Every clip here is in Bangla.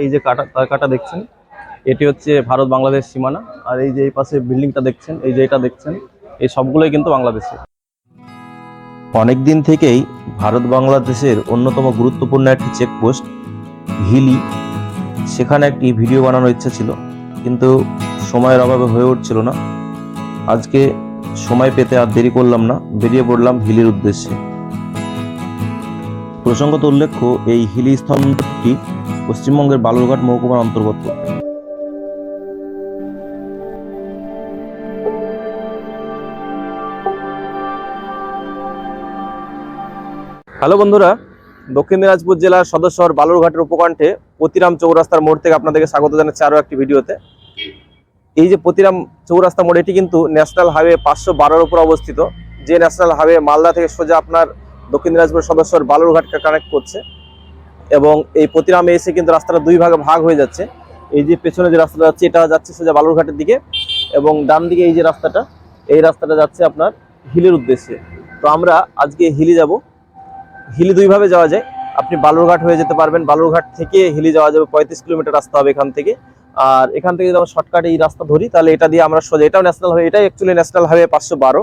এই যে কাটা, তার কাটা দেখছেন, এটি হচ্ছে ভারত বাংলাদেশ সীমানা, আর এই যে এই পাশে বিল্ডিংটা দেখছেন, এই যে এটা দেখছেন, এই সবগুলোই কিন্তু বাংলাদেশে। অনেক দিন থেকেই ভারত বাংলাদেশের অন্যতম গুরুত্বপূর্ণ একটি চেকপোস্ট, হিলি, সেখানে একটি ভিডিও বানানোর ইচ্ছা ছিল, কিন্তু সময়ের অভাবে হয়ে উঠছিল না। আজকে সময় পেতে আর দেরি করলাম না, বেরিয়ে পড়লাম হিলির উদ্দেশ্যে। প্রসঙ্গত উল্লেখ্য, এই হিলি স্থলটি পশ্চিমবঙ্গের বালুরঘাট মহকুমার অন্তর্গত। হ্যালো বন্ধুরা, দক্ষিণ দিনাজপুর জেলার সদস্যর বালুরঘাটের উপকণ্ঠে পতিরাম চৌরাস্তার মোড় থেকে আপনাদেরকে স্বাগত জানাচ্ছি আরও একটি ভিডিওতে। এই যে পতিরাম চৌরাস্তা মোড়, এটি কিন্তু ন্যাশনাল হাইওয়ে পাঁচশো বারোর উপর অবস্থিত। যে ন্যাশনাল হাইওয়ে মালদা থেকে সোজা আপনার দক্ষিণ দিনাজপুর সদস্যর বালুরঘাটকে কানেক্ট করছে। এবং এই পতিরামে এসে কিন্তু রাস্তাটা দুই ভাগে ভাগ হয়ে যাচ্ছে। এই যে পেছনে যে রাস্তাটা যাচ্ছে, এটা যাচ্ছে সোজা বালুরঘাটের দিকে এবং ডান দিকে এই যে রাস্তাটা, এই রাস্তাটা যাচ্ছে আপনার হিলের উদ্দেশ্যে। তো আমরা আজকে হিলি যাব। হিলি দুইভাবে যাওয়া যায়। আপনি বালুরঘাট হয়ে যেতে পারবেন। বালুরঘাট থেকে হিলি যাওয়া যাবে, পঁয়ত্রিশ কিলোমিটার রাস্তা হবে এখান থেকে। আর এখান থেকে যদি আমরা শর্টকাটে এই রাস্তা ধরি, তাহলে এটা দিয়ে আমরা সোজা এটাও ন্যাশনাল হাইওয়ে এটাই অ্যাকচুয়ালি ন্যাশনাল হাইওয়ে পাঁচশো বারো।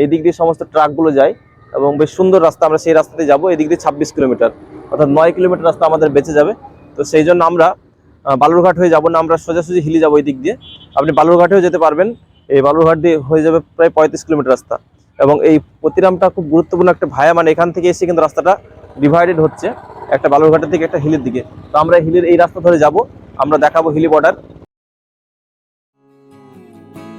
এই দিক দিয়ে সমস্ত ট্রাকগুলো যায় এবং বেশ সুন্দর রাস্তা আমরা সেই রাস্তাতে যাব। এই দিক দিয়ে ছাব্বিশ কিলোমিটার। অর্থাৎ নয় কিলোমিটার রাস্তা আমাদের বেঁচে যাবে। তো সেই জন্য আমরা বালুরঘাট হয়ে যাব না, আমরা সোজাসুজি হিলি যাব এই দিক দিয়ে। আপনি বালুরঘাটেও যেতে পারবেন। এই বালুরঘাট দিয়ে হয়ে যাবে প্রায় পঁয়ত্রিশ কিলোমিটার রাস্তা। এবং এই প্রতিরামটা খুব গুরুত্বপূর্ণ একটা ভায়া মানে এখান থেকে এসে কিন্তু রাস্তাটা ডিভাইডেড হচ্ছে একটা বালুরঘাটের দিকে, একটা হিলের দিকে। তো আমরা হিলের এই রাস্তা ধরে যাব। আমরা দেখাবো হিলি বর্ডার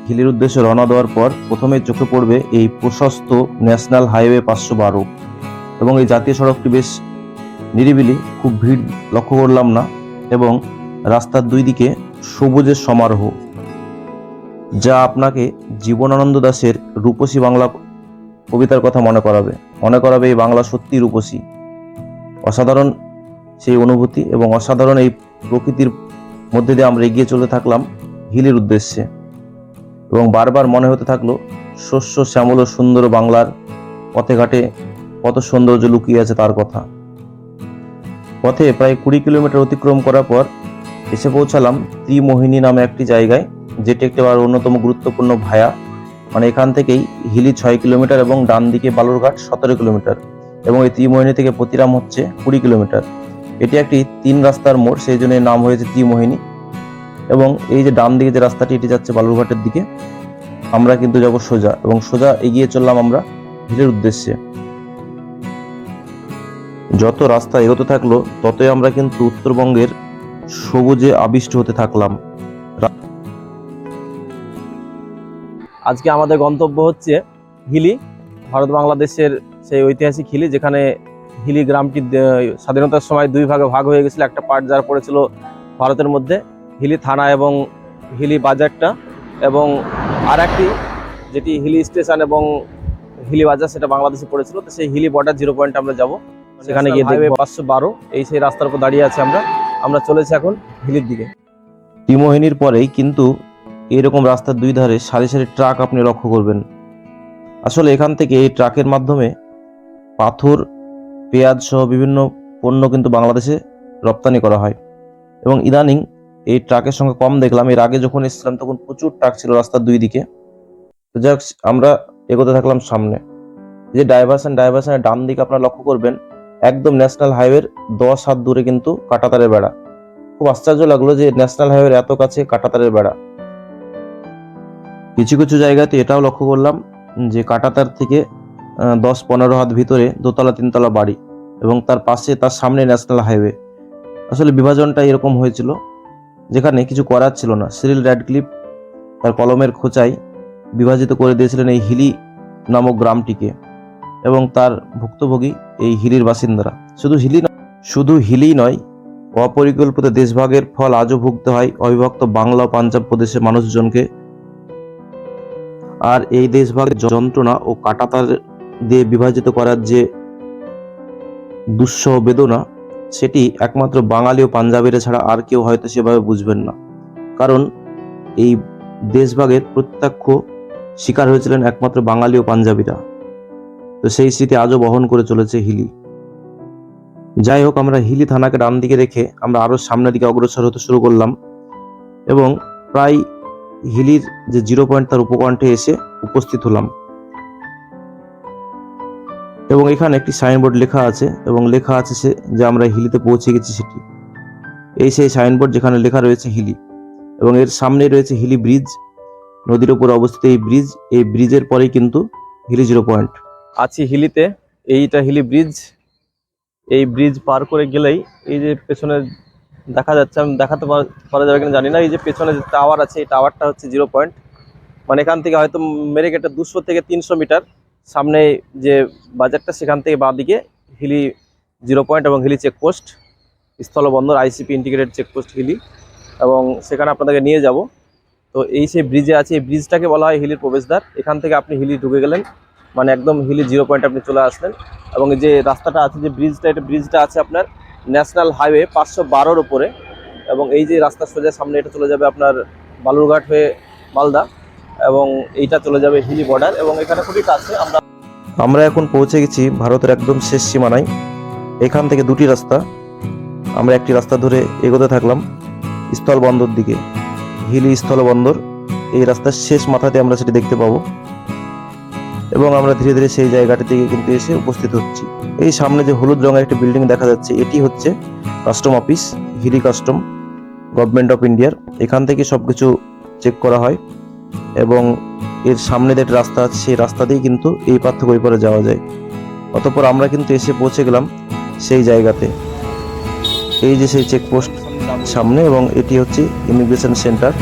হিলির উদ্দেশ্যে রওনা দেওয়ার পর প্রথমে চোখে পড়বে এই প্রশস্ত ন্যাশনাল হাইওয়ে পাঁচশো বারো। এবং এই জাতীয় সড়কটি বেশ নিরিবিলি, খুব ভিড় লক্ষ্য করলাম না এবং রাস্তার দুই দিকে সবুজের সমারোহ, যা আপনাকে জীবনানন্দ দাশের রূপসী বাংলা কবিতার কথা মনে করাবে। মনে করাবে এই বাংলা সত্যি রূপসী। অসাধারণ সেই অনুভূতি এবং অসাধারণ এই প্রকৃতির মধ্যে দিয়ে আমরা এগিয়ে চলতে থাকলাম হিলের উদ্দেশ্যে। এবং বারবার মনে হতে থাকল, শস্য শ্যামল ও সুন্দর বাংলার পথে ঘাটে কত সৌন্দর্য লুকিয়ে আছে তার কথা। পথে প্রায় কুড়ি কিলোমিটার অতিক্রম করার পর এসে পৌঁছালাম ত্রিমোহিনী নামে একটি জায়গায়, যেটি একটি আবার অন্যতম গুরুত্বপূর্ণ ভায়া। মানে এখান থেকেই হিলি ছয় কিলোমিটার এবং ডান দিকে বালুরঘাট সতেরো কিলোমিটার এবং এই ত্রিমোহিনী থেকে প্রতিরাম হচ্ছে কুড়ি কিলোমিটার। এটি একটি তিন রাস্তার মোড়, সেই জন্য নাম হয়েছে ত্রিমোহিনী। এবং এই যে ডান দিকে যে রাস্তাটি, এটি যাচ্ছে বালুরঘাটের দিকে। আমরা কিন্তু যাব সোজা এবং সোজা এগিয়ে চললাম আমরা হিলের উদ্দেশ্যে। যত রাস্তা এগোতে থাকল, ততই আমরা কিন্তু উত্তরবঙ্গের সবুজে আবিষ্ট হতে থাকলাম। আজকে আমাদের গন্তব্য হচ্ছে হিলি, ভারত বাংলাদেশের সেই ঐতিহাসিক হিলি, যেখানে হিলি গ্রামটি স্বাধীনতার সময় দুই ভাগে ভাগ হয়ে গেছিল, একটা পার্ট যার পড়েছিল ভারতের মধ্যে, হিলি থানা এবং হিলি বাজারটা, এবং আর একটি যেটি হিলি স্টেশন এবং হিলি বাজার, সেটা বাংলাদেশে পড়েছিল, তো সেই হিলি বর্ডার জিরো পয়েন্ট আমরা যাব। সেখানে গিয়ে দেখব। পাঁচশো বারো এই সেই রাস্তার উপর দাঁড়িয়ে আছে আমরা। আমরা চলেছি এখন হিলির দিকে। ত্রিমোহিনীর পরেই কিন্তু এরকম রাস্তার দুই ধারে সারি সারি ট্রাক আপনি লক্ষ্য করবেন। আসলে এখান থেকে এই ট্রাকের মাধ্যমে পাথর পেঁয়াজ সহ বিভিন্ন পণ্য কিন্তু বাংলাদেশে রপ্তানি করা হয়। এবং ইদানিং এই ট্রাকের সঙ্গে কম দেখলাম এর আগে যখন এসেছিলাম তখন প্রচুর ট্রাক ছিল রাস্তার দুই দিকে। তো যাক আমরা এগোতে থাকলাম সামনে। যে ডাইভারশন ডাইভারশনের ডান দিকে আপনারা লক্ষ্য করবেন একদম ন্যাশনাল হাইওয়ের দশ হাত দূরে কিন্তু কাটাতারের বেড়া। খুব আশ্চর্য লাগল যে ন্যাশনাল হাইওয়ের এত কাছে কাটাতারের বেড়া। কিছু কিছু জায়গাতে এটাও লক্ষ্য করলাম যে কাটাতার থেকে দশ পনেরো হাত ভিতরে দোতলা তিনতলা বাড়ি এবং তার পাশে তার সামনে ন্যাশনাল হাইওয়ে। আসলে বিভাজনটা এরকম হয়েছিল যেখানে কিছু করার ছিল না। সিরিল র্যাডক্লিপ তার কলমের খোঁচাই বিভাজিত করে দিয়েছিলেন এই হিলি নামক গ্রামটিকে এবং তার ভুক্তভোগী এই হিলির বাসিন্দারা। শুধু হিলি শুধু হিলি নয়, অপরিকল্পিত দেশভাগের ফল আজও ভুগতে হয় অবিভক্ত বাংলা ও পাঞ্জাব প্রদেশের মানুষজনকে। আর এই দেশভাগের যন্ত্রণা ও কাটাতার দিয়ে বিভাজিত করার যে দুঃসহ বেদনা, সেটি একমাত্র বাঙালি ও পাঞ্জাবিরা ছাড়া আর কেউ হয়তো সেভাবে বুঝবেন না। কারণ এই দেশভাগের প্রত্যক্ষ শিকার হয়েছিলেন একমাত্র বাঙালি ও পাঞ্জাবিরা। তো সেই স্মৃতি আজও বহন করে চলেছে হিলি। যাই হোক, আমরা হিলি থানাকে ডান দিকে রেখে আমরা আরও সামনের দিকে অগ্রসর হতে শুরু করলাম এবং প্রায় হিলির যে জিরো পয়েন্ট তার উপকণ্ঠে এসে উপস্থিত হলাম। এবং এখানে একটি সাইনবোর্ড লেখা আছে এবং লেখা আছে সে যে আমরা হিলিতে পৌঁছে গেছি সেটি। এই সেই সাইনবোর্ড যেখানে লেখা রয়েছে হিলি এবং এর সামনে রয়েছে হিলি ব্রিজ। নদীর উপর অবস্থিত এই ব্রিজ, এই ব্রিজের পরেই কিন্তু হিলি জিরো পয়েন্ট। আছি হিলিতে, এইটা হিলি ব্রিজ এই ব্রিজ পার করে গেলেই এই যে পেছনে দেখা যাচ্ছে, আমি দেখাতে পার- যাবে কিনা জানি না। এই যে পেছনে যে টাওয়ার আছে, এই টাওয়ারটা হচ্ছে জিরো পয়েন্ট মানে এখান থেকে হয়তো মেরে গেটে দুশো থেকে তিনশো মিটার সামনে যে বাজারটা, সেখান থেকে বাঁ দিকে হিলি জিরো পয়েন্ট এবং হিলি চেকপোস্ট স্থলবন্দর আইসিপি ইন্টিগ্রেটেড চেকপোস্ট হিলি। এবং সেখানে আপনাদেরকে নিয়ে যাব। তো এই সেই ব্রিজে আছে। এই ব্রিজটাকে বলা হয় হিলির প্রবেশদ্বার। এখান থেকে আপনি হিলি ঢুকে গেলেন। মানে একদম হিলি জিরো পয়েন্ট আপনি চলে আসলেন। এবং যে রাস্তাটা আছে, যে ব্রিজটা এটা ব্রিজটা আছে আপনার ন্যাশনাল হাইওয়ে পাঁচশো বারোর ওপরে এবং এই যে রাস্তা সোজা সামনে, এটা চলে যাবে আপনার বালুরঘাট হয়ে মালদা। এবং এইটা চলে যাবে হিলি বর্ডার এবং এখানে খুবই কাছে আমরা আমরা এখন পৌঁছে গেছি ভারতের একদম শেষ সীমানায়। এখান থেকে দুটি রাস্তা। আমরা একটি রাস্তা ধরে এগোতে থাকলাম স্থলবন্দর দিকে। হিলি স্থলবন্দর, এই রাস্তার শেষ মাথাতে আমরা সেটি দেখতে পাবো। এবং আমরা ধীরে ধীরে সেই জায়গাটি থেকে কিন্তু এসে উপস্থিত হচ্ছি। এই সামনে যে হলুদ রঙের একটি বিল্ডিং দেখা যাচ্ছে, এটি হচ্ছে custom office Hili custom government of ইন্ডিয়ার এখান থেকে সব কিছু চেক করা হয় এবং এর সামনে যে রাস্তা আছে, সেই রাস্তা দিয়ে কিন্তু এই পার থেকে ওই পারে যাওয়া যায়। অতপর আমরা কিন্তু এসে পৌঁছে গেলাম সেই জায়গাতে। এই যে সেই চেকপোস্ট সামনে এবং এটি হচ্ছে ইমিগ্রেশন সেন্টার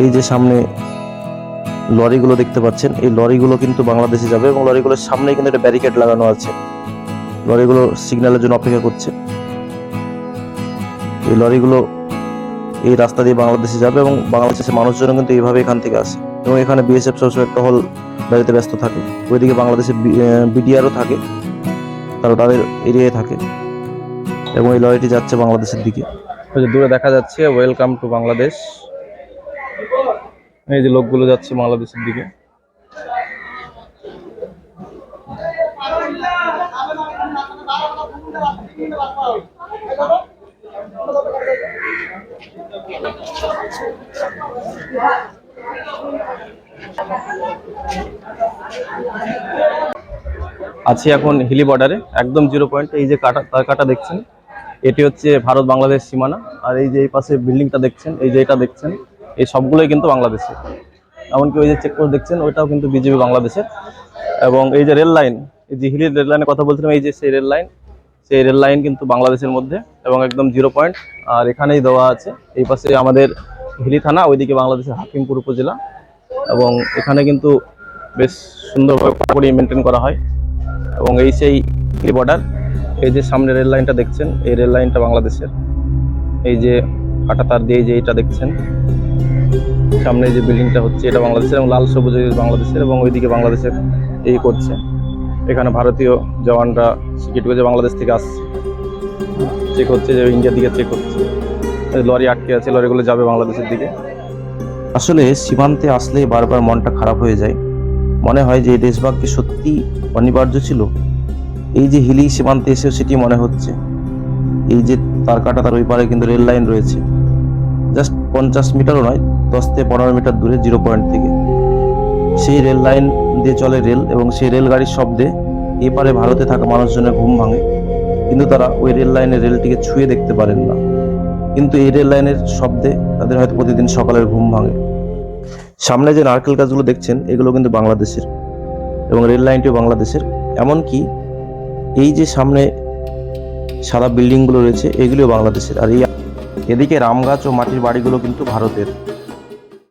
এই যে সামনে লরিগুলো দেখতে পাচ্ছেন। এই লরিগুলো কিন্তু বাংলাদেশে যাবে এবং লরিগুলোর সামনে কিন্তু একটা ব্যারিকেড লাগানো আছে। লরিগুলো সিগন্যালের জন্য অপেক্ষা করছে। এই লরিগুলো এই রাস্তা দিয়ে বাংলাদেশে যাবে এবং বাংলাদেশের মানুষজন কিন্তু এইভাবে এখান থেকে আসে। এবং এখানে বিএসএফ সবসময় হল বাড়িতে ব্যস্ত থাকে। ওইদিকে বাংলাদেশের বিডিআরও থাকে। তারা তাদের এরিয়ায় থাকে। এবং এই লরিটি যাচ্ছে বাংলাদেশের দিকে। দূরে দেখা যাচ্ছে ওয়েলকাম টু বাংলাদেশ এই যে লোকগুলো যাচ্ছে বাংলাদেশের দিকে। আছি এখন হিলি বর্ডারে, একদম জিরো পয়েন্ট। এই যে কাটা, তার কাটা দেখছেন, এটি হচ্ছে ভারত বাংলাদেশ সীমানা। আর এই যে এই পাশে বিল্ডিংটা দেখছেন, এই যে এটা দেখছেন এই সবগুলোই কিন্তু বাংলাদেশে। এমনকি ওই যে চেকপোস্ট দেখছেন, ওইটাও কিন্তু বিজেপি বাংলাদেশের এবং এই যে রেল লাইন, এই যে হিলি রেল লাইনের কথা বলছিলাম, এই যে সেই রেল লাইন, সেই রেল লাইন কিন্তু বাংলাদেশের মধ্যে এবং একদম জিরো পয়েন্ট, আর এখানেই দেওয়া আছে। এই পাশে আমাদের হিলি থানা, ওইদিকে বাংলাদেশের হাকিমপুর উপজেলা। এবং এখানে কিন্তু বেশ সুন্দরভাবে করে মেনটেন করা হয়। এবং এই সেই বর্ডার এই যে সামনে রেল লাইনটা দেখছেন, এই রেল লাইনটা বাংলাদেশের। এই যে কাটা তার দিয়ে যে এটা দেখছেন সামনে যে বিল্ডিংটা হচ্ছে, এটা বাংলাদেশের এবং লাল সবুজ বাংলাদেশের এবং ওইদিকে বাংলাদেশের এই করছে। এখানে ভারতীয় জওয়ানরা সিকিউরিটি করে বাংলাদেশ থেকে আসছে। চেক হচ্ছে যে ইন্ডিয়ার দিকে চেক হচ্ছে। লরি আটকে আছে লরিগুলো যাবে বাংলাদেশের দিকে। আসলে সীমান্তে আসলেই বারবার মনটা খারাপ হয়ে যায়। মনে হয় যে দেশভাগ সত্যি অনিবার্য ছিল। এই যে হিলি সীমান্তে এসেও সেটি মনে হচ্ছে। এই যে তার কাটা তার ওই পারে কিন্তু রেল লাইন রয়েছে। জাস্ট পঞ্চাশ মিটারও নয় দশ থেকে পনেরো মিটার দূরে জিরো পয়েন্ট থেকে। সেই রেল লাইন দিয়ে চলে রেল এবং সেই রেলগাড়ির শব্দে এপারে ভারতে থাকা মানুষজনের ঘুম ভাঙে। কিন্তু তারা ওই রেল লাইনের রেলটিকে ছুঁয়ে দেখতে পারেন না। কিন্তু এই রেল লাইনের শব্দে তাদের হয়তো প্রতিদিন সকালের ঘুম ভাঙে। সামনে যে নারকেল গাছগুলো দেখছেন, এগুলো কিন্তু বাংলাদেশের। এবং রেল লাইনটিও বাংলাদেশের। এমনকি এই যে সামনে সাদা বিল্ডিংগুলো রয়েছে, এগুলিও বাংলাদেশের। আর এই এদিকে রামগাছ ও মাটির বাড়িগুলো কিন্তু ভারতের।